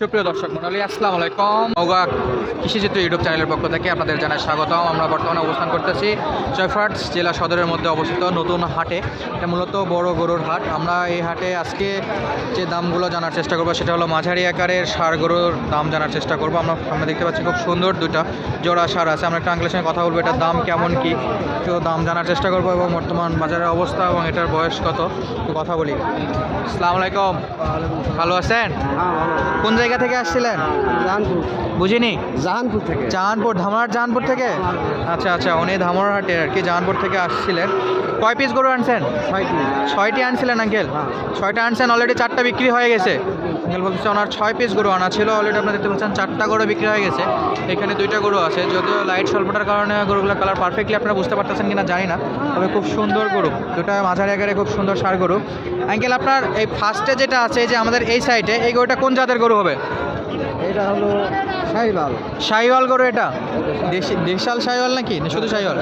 সুপ্রিয় দর্শক মন্ডলী আসসালামু আলাইকুম। মৌগা কৃষিচিত্র ইউটিউব চ্যানেলের পক্ষ থেকে আপনাদের জানাই স্বাগতম। আমরা বর্তমানে অবস্থান করতেছি জয়ফ্রাট জেলা সদরের মধ্যে অবস্থিত নতুন হাটে। এটা মূলত বড় গরুর হাট। আমরা এই হাটে আজকে যে দামগুলো জানার চেষ্টা করব সেটা হলো মাঝারি আকারের সার গরুর দাম জানার চেষ্টা করব। আমরা আমরা দেখতে পাচ্ছি খুব সুন্দর দুটা জোড়া সার আছে। আমরা একটা আঙ্কেলের সঙ্গে কথা বলব এটার দাম কেমন কি তো দাম জানার চেষ্টা করব এবং বর্তমান বাজারের অবস্থা এবং এটার বয়স কত কথা বলি। আসসালামু আলাইকুম। ভালো আছেন? কোন জায়গা থেকে আসছিলেন? জাহানপুর। বুঝিনি। জাহানপুর থেকে। জাহানপুর ধামরার জাহানপুর থেকে? আচ্ছা আচ্ছা উনি ধামরাহাটে আর কি জাহানপুর থেকে আসছিলেন। কয় পিস গরু আনছেন? ছয়টি ছয়টি আনছিলেন আঙ্কেল হ্যাঁ। ছয়টা আনছেন অলরেডি চারটা বিক্রি হয়ে গেছে। আঙ্কেল বলতেছে ওনার ছয় পিস গরু আনা ছিল। অলরেডি আপনারা দেখতে পাচ্ছেন, চারটা গরু বিক্রি হয়ে গেছে। এখানে দুইটা গরু আছে, যদিও লাইট স্বল্পটার কারণে গরুগুলো কালার পারফেক্টলি আপনারা বুঝতে পারতেছেন কিনা জানি না, তবে খুব সুন্দর গরু। দুটা মাঝারি আকারে খুব সুন্দর সার গরু। অ্যাঙ্কেল আপনার এই ফার্স্টে যেটা আছে যে আমাদের এই সাইডে এই গরুটা কোন জাতের গরু হবে? এটা হলো শাহিলাল শাহিওয়াল গরু এটা? দেশি দেশাল শাহিওয়াল নাকি? না শুধু শাহিওয়াল?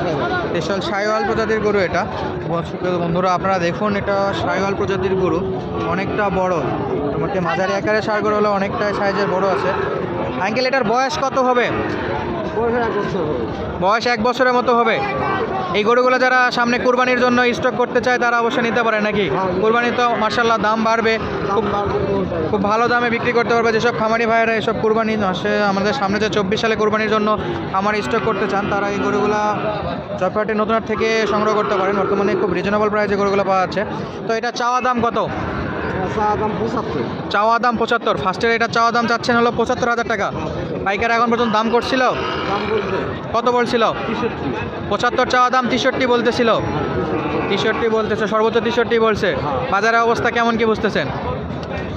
দেশাল শাহিওয়াল প্রজাতির গরু এটা। বন্ধু- বন্ধুরা আপনারা দেখুন এটা শাহিওয়াল প্রজাতির গরু। অনেকটা বড়। মোটামুটি মাঝারি আকারে সার গরু হলে অনেকটা সাইজের বড় আছে। আঙ্কেল এটার বয়স কত হবে। বয়স এক বছরের মতো হবে। এই গরুগুলো যারা সামনে কুরবানির জন্য স্টক করতে চায় তারা অবশ্যই নিতে পারে নাকি? কুরবানি তো মার্শাল্লাহ দাম বাড়বে। হবে। খুব ভালো দামে বিক্রি করতে পারবে যেসব খামারি ভাইয়েরা এসব কুরবানি আসে। আমাদের সামনে যে চব্বিশ সালে কুরবানির জন্য খামার স্টক করতে চান তারা এই গরুগুলা জয়পাহাটে নতুন থেকে সংগ্রহ করতে পারেন। বর্তমানে খুব রিজনেবল প্রাইসে গরুগুলো পাওয়া যাচ্ছে। তো এটা চাওয়া দাম কত? এটা দাম পঁচাত্তর। চাওয়া দাম পঁচাত্তর। ফার্স্টের এটা চাওয়া দাম চাচ্ছেন হলো পঁচাত্তর হাজার টাকা। পাইকার এখন পর্যন্ত দাম করছিল? কত বলছিল? পঁচাত্তর চাওয়া দাম তেষট্টি বলতেছিল। তেষট্টি বলতেছে সর্বোচ্চ তেষট্টি বলছে। বাজারের অবস্থা কেমন কি বুঝতেছেন?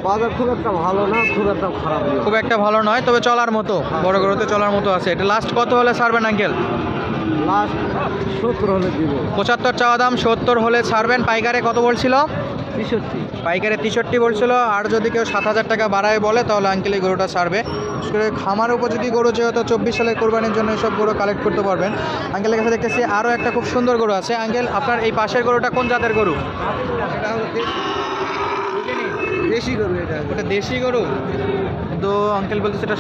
বাজার খুব একটা ভালো না খুব একটা খারাপ খুব একটা ভালো নয় তবে চলার মতো বড় গরুতে চলার মতো আছে। এটা লাস্ট কত হলে ছাড়বেন আঙ্কেল লাস্ট সত্তর হলে দিব। পঁচাত্তর চাওয়া দাম সত্তর হলে ছাড়বেন। পাইকারে কত বলছিল? তেষট্টি। পাইকারে তেষট্টি বলছিল আর যদি কেউ সাত হাজার টাকা বাড়ায় বলে তাহলে আঙ্কেল এই গরুটা ছাড়বে। করে খামার উপযোগী গরু যেহেতু চব্বিশ সালের কোরবানির জন্য এইসব গরু কালেক্ট করতে পারবেন। আঙ্কেলের কাছে দেখতেছি আরও একটা খুব সুন্দর গরু আছে। আঙ্কেল আপনার এই পাশের গরুটা কোন জাতের গরু? দেশি গরু এটা। ওটা দেশি গরু? কিন্তু আঙ্কেল বলতে সেটা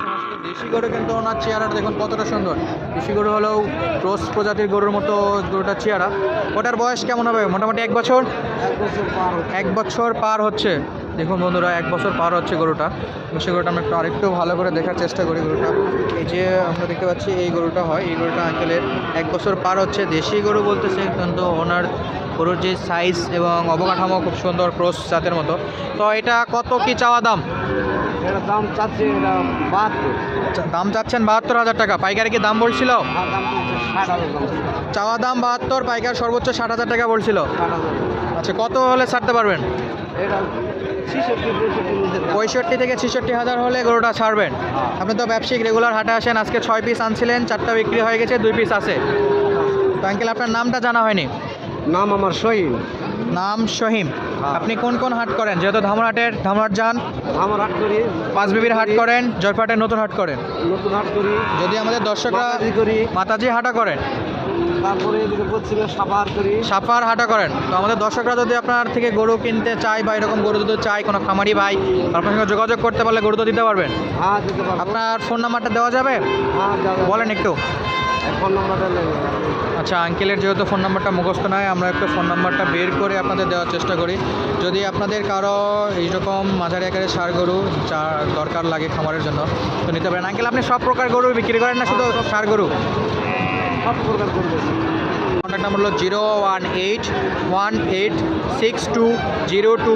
দেশি গরু কিন্তু ওনার চেহারাটা দেখুন কতটা সুন্দর। দেশি গরু হলেও ক্রস প্রজাতির গরুর মতো গরুটার চেহারা। ওটার বয়স কেমন হবে? মোটামুটি এক বছর? এক বছর পার হচ্ছে। দেখুন বন্ধুরা, এক বছর পার হচ্ছে গরুটা। সে গরুটা আমরা একটু আরেকটু ভালো করে দেখার চেষ্টা করি গরুটা। এই যে আমরা দেখতে পাচ্ছি এই গরুটা হয়। এই গরুটা আঙ্কেলের এক বছর পার হচ্ছে। দেশি গরু বলতেছে, কিন্তু ওনার গরুর যে সাইজ এবং অবকাঠামো খুব সুন্দর, ক্রস জাতের মতো। তো এটা কত কি চাওয়া দাম? দাম চাচ্ছে বাহাত্তর। দাম চাচ্ছেন বাহাত্তর হাজার টাকা। পাইকারি কি দাম বলছিল? দাম চাওয়া দাম বাহাত্তর পাইকার সর্বোচ্চ ষাট হাজার টাকা বলছিল। আচ্ছা কত হলে ছাড়তে পারবেন। পঁয়ষট্টি থেকে ছেষট্টি হাজার হলে গরুটা ছাড়বেন। হ্যাঁ। আপনি তো ব্যবসায়িক রেগুলার হাটে আসেন আজকে ছয় পিস আনছিলেন চারটা বিক্রি হয়ে গেছে দুই পিস আছে। তো আঙ্কেল আপনার নামটা জানা হয়নি? নাম আমার শহীদ। নাম হ্যাঁ। আপনি কোন কোন হাট করেন? যেহেতু ধামরাটের ধামরাট যান আমার হাট করি পাঁচবিবির হাট করেন জয়পাটের নতুন হাট করেন। নতুন হাট করি যদি আমাদের দর্শকরা মাতাজি করি। মাতাজি হাটা করেন। তারপরে এদিকে পশ্চিমে সাপাহার করি। সাফার হাটা করেন। তো আমাদের দর্শকরা যদি আপনার থেকে গরু কিনতে চায় বা এরকম গরু যদি চায় কোনো খামারি ভাই আপনার সঙ্গে যোগাযোগ করতে পারলে গরু তো দিতে পারবেন। হ্যাঁ দিতে আপনার ফোন নাম্বারটা দেওয়া যাবে? হ্যাঁ যাবে। বলেন একটু। ফোন নাম্বারটা আচ্ছা আঙ্কেলের যেহেতু ফোন নাম্বারটা মুখস্থ নয় আমরা একটু ফোন নাম্বারটা বের করে আপনাদের দেওয়ার চেষ্টা করি। যদি আপনাদের কারও এইরকম মাঝারি আকারের সার গরু যা দরকার লাগে খামারের জন্য তো নিতে পারেন। আঙ্কেল আপনি সব প্রকার গরু বিক্রি করেন না শুধু সার গরু? সব প্রকার করব কন্ট্যাক্ট নাম্বার হলো zero one eight one eight six two zero two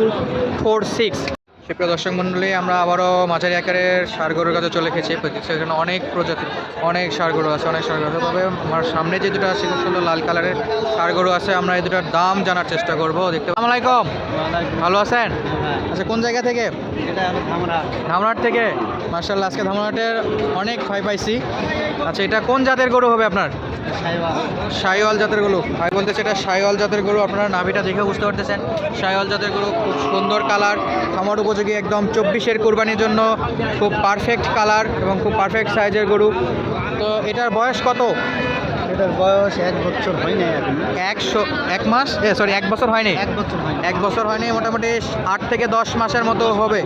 four six সুপ্রিয় দর্শক মণ্ডলী আমরা আবারও মাঝারি আকারের সার গরুর কাছে চলে গেছি সেখানে অনেক প্রজাতির অনেক সার গরু আছে অনেক সার গরু আছে। তবে আমার সামনে যে দুটো আছে খুব সুন্দর লাল কালারের সার গরু আছে আমরা এই দুটার দাম জানার চেষ্টা করব। দেখতে আসসালামাইকুম ভালো আছেন? আচ্ছা কোন জায়গা থেকে? এটা ধামরাট থেকে? মার্শাল্লাহ আজকে ধামরাটের অনেক ফাই পাইছি। আচ্ছা এটা কোন জাতের গরু হবে আপনার? সাইওয়াল। জাতের গরু। ভাই বলতেছে এটা সাইওয়াল জাতের গরু আপনারা নাভিটা দেখে বুঝতে পারতেছেন। সাইওয়াল জাতের গরু খুব সুন্দর কালার খামার উপযোগী একদম চব্বিশের কোরবানির জন্য খুব পারফেক্ট কালার এবং খুব পারফেক্ট সাইজের গরু। তো এটার বয়স কত? এটার বয়স এক বছর হয় না এখন। একশো এক মাস? এ সরি এক বছর হয়নি এক বছর হয় এক বছর হয়নি মোটামুটি আট থেকে দশ মাসের মতো হবে।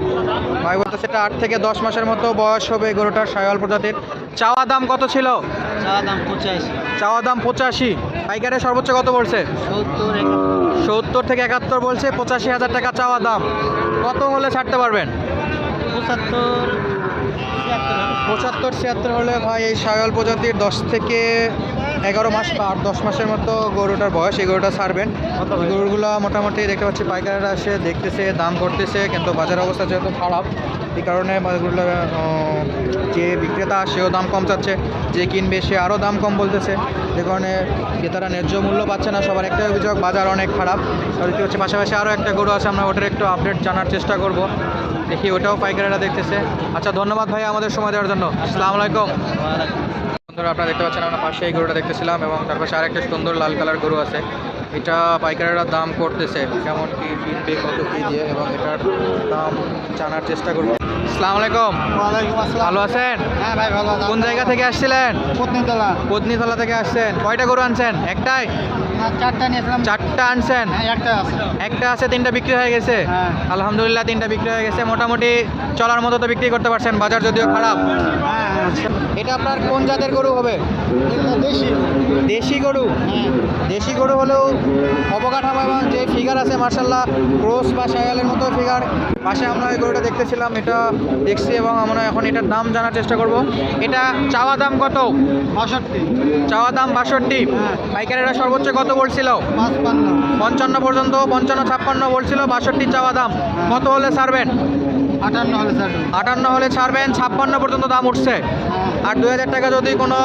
ভাই বলতে সেটা আট থেকে দশ মাসের মতো বয়স হবে গরুটার সায়াল প্রজাতির। চাওয়া দাম কত ছিল? চা দাম পঁচাশি। চাওয়া দাম পঁচাশি। পাইকারের সর্বোচ্চ কত বলছে? সত্তর সত্তর থেকে একাত্তর বলছে পঁচাশি হাজার টাকা চাওয়া দাম। কত হলে ছাড়তে পারবেন? পঁচাত্তর পঁচাত্তর ছিয়াত্তর হলে ভাই এই সায়াল প্রজাতির দশ থেকে এগারো মাস বা আট দশ মাসের মতো গরুটার বয়স এই গরুটা ছাড়বেন? গরুগুলো মোটামুটি দেখতে পাচ্ছি পাইকাররা এসে দেখতেছে দাম করতেছে কিন্তু বাজার অবস্থা যেহেতু খারাপ এই কারণে গরুগুলো যে বিক্রেতা সেও দাম কম চাচ্ছে যে কিনবে সে আরও দাম কম বলতেছে। যে কারণে ক্রেতারা ন্যায্য মূল্য পাচ্ছে না সবার একটাই অভিযোগ বাজার অনেক খারাপ। দেখতে পাচ্ছি পাশাপাশি আরও একটা গরু আছে আমরা ওটার একটু আপডেট জানার চেষ্টা করব। দেখি ওটাও পাইকারেরা দেখতেছে। আচ্ছা ধন্যবাদ ভাই আমাদের সময় দেওয়ার জন্য। আসসালামু আলাইকুম। বন্ধুরা আপনারা দেখতে পাচ্ছেন আমরা পাশে এই গরুটা দেখতেছিলাম এবং তার পাশে আরেকটা সুন্দর লাল কালার গরু আছে। এটা পাইকারেরা দাম করতেছে কেমন কি কিনবে কত কি দিয়ে এবং এটার দাম জানার চেষ্টা করব। আসসালামু আলাইকুম। ভালো আছেন? হ্যাঁ ভাই ভালো। কোন জায়গা থেকে আসছিলেন? পত্নীতলা। পত্নীতলা থেকে আসছেন। কয়টা গরু আনছেন? একটাই? চারটা নিয়েছিলাম। চারটা আনছেন? হ্যাঁ একটা আছে। একটা আছে তিনটা বিক্রি হয়ে গেছে? হ্যাঁ। আলহামদুলিল্লাহ তিনটা বিক্রি হয়ে গেছে। মোটামুটি চলার মতো তো বিক্রি করতে পারছেন বাজার যদিও খারাপ। হ্যাঁ হ্যাঁ। এটা আপনার কোন জাতের গরু হবে? দেশি দেশি গরু? হ্যাঁ দেশি গরু হলেও অবকাঠামো এবং যে ফিগার আছে মার্শাল্লাহ ক্রোস বা শায়ালের মতো ফিগার পাশে আমরা ওই গরুটা দেখতেছিলাম এটা দেখছি এবং আমরা এখন এটার দাম জানার চেষ্টা করব। এটা চাওয়া দাম কত? বাষট্টি। চাওয়া দাম বাষট্টি। হ্যাঁ। পাইকারেরা সর্বোচ্চ কত বলছিল? পঞ্চান্ন পর্যন্ত পঞ্চান্ন ছাপ্পান্ন বলছিল বাষট্টি চাওয়া দাম। কত হলে ছাড়বেন? আটান্ন হলে স্যার আটান্ন হলে ছাড়বেন ছাপ্পান্ন পর্যন্ত দাম উঠছে। আর দুই হাজার টাকা যদি কোনো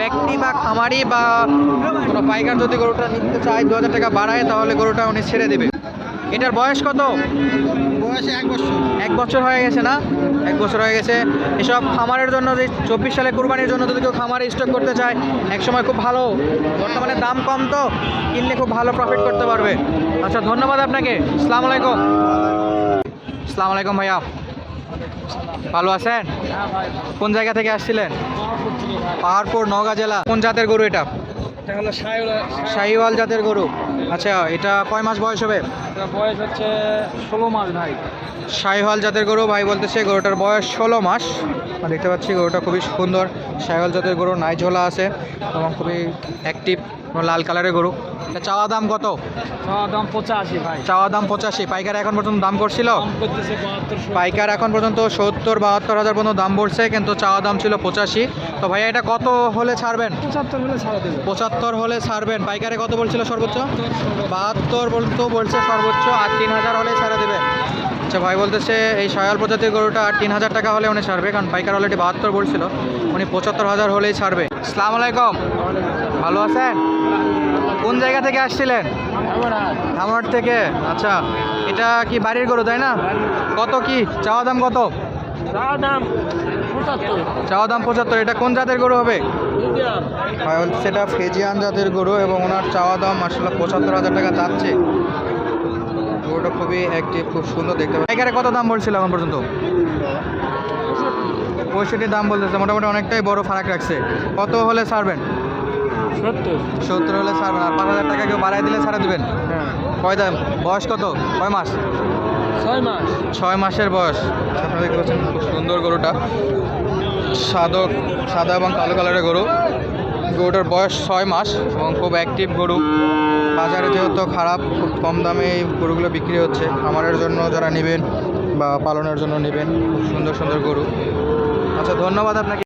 ব্যক্তি বা খামারি বা কোনো পাইকার যদি গরুটা নিতে চায় দু হাজার টাকা বাড়ায় তাহলে গরুটা উনি ছেড়ে দেবে। এটার বয়স কত? বয়সে এক বছর। এক বছর হয়ে গেছে না? এক বছর হয়ে গেছে। এসব খামারের জন্য যে চব্বিশ সালে কুরবানির জন্য যদি কেউ খামারে স্টক করতে চায় এক সময় খুব ভালো। বর্তমানে দাম কম তো কিনলে খুব ভালো প্রফিট করতে পারবে। আচ্ছা ধন্যবাদ আপনাকে। আসসালামু আলাইকুম। আসসালামু আলাইকুম ভাইয়া। ভালো আছেন? কোন জায়গা থেকে আসছিলেন? পাহাড়পুর নওগাঁ জেলা। কোন জাতের গরু এটা? এটা হলো শাহিওয়াল। জাতের গরু। আচ্ছা এটা কয় মাস বয়স হবে? বয়স হচ্ছে ষোলো মাস ভাই। শাহিওয়াল জাতের গরু ভাই বলতেছে গরুটার বয়স ষোলো মাস। দেখতে পাচ্ছি গরুটা খুবই সুন্দর। শাহিওয়াল জাতের গরু নাই ঝোলা আছে এবং খুবই অ্যাক্টিভ লাল কালারের গরু। এটা চাওয়া দাম কত? খাওয়া দাম পঁচাশি ভাই। চাওয়া দাম পঁচাশি। পাইকার এখন পর্যন্ত দাম করছিল? পাইকার এখন পর্যন্ত সত্তর বাহাত্তর হাজার পর্যন্ত দাম বলছে কিন্তু চাওয়া দাম ছিল পঁচাশি। তো ভাইয়া এটা কত হলে ছাড়বেন? পঁচাত্তর হলে ছাড়া পঁচাত্তর হলে ছাড়বেন। পাইকারে কত বলছিল সর্বোচ্চ? বাহাত্তর। বলতো বলছে সর্বোচ্চ আর তিন হাজার হলে ছাড়া দেবে। আচ্ছা ভাই বলতেছে এই সয়াল প্রজাতির গরুটা আর তিন হাজার টাকা হলে উনি ছাড়বে কারণ পাইকার অলরেডি বাহাত্তর বলছিল। উনি পঁচাত্তর হাজার হলেই ছাড়বে। সালাম আলাইকুম। ভালো আছেন? কোন জায়গা থেকে আসছিলেন? আমার থেকে। আচ্ছা এটা কি বাড়ির গরু তাই না? কত কি? চাওয়া দাম কত? চাওয়া দাম পঁচাত্তর। এটা কোন জাতের গরু হবে? সেটা ফেজিয়ান জাতের গরু এবং ওনার চাওয়া দাম আসলে পঁচাত্তর হাজার টাকা চাচ্ছে গরুটা খুবই অ্যাক্টিভ খুব সুন্দর দেখতে পাই এখানে কত দাম বলছিল এখন পর্যন্ত? পঁয়ষট্টি দাম বলতেছে মোটামুটি অনেকটাই বড় ফারাক রাখছে। কত হলে ছাড়বেন? সত্তর। হলে ছাড়বেন আর পাঁচ হাজার টাকা কেউ বাড়াই দিলে ছাড়া দিবেন? হ্যাঁ। কয় দাম? বয়স কত? কয় মাস? ছয় মাস। ছয় মাসের বয়স। আপনারা দেখতে পাচ্ছেন খুব সুন্দর গরুটা। সাদক সাদা এবং কালো কালারের গরু। গরুটার বয়স ছয় মাস এবং খুব অ্যাক্টিভ গরু। বাজারে যেহেতু খারাপ খুব কম দামে এই গরুগুলো বিক্রি হচ্ছে। খামারের জন্য যারা নেবেন বা পালনের জন্য নেবেন খুব সুন্দর সুন্দর গরু। আচ্ছা ধন্যবাদ আপনাকে।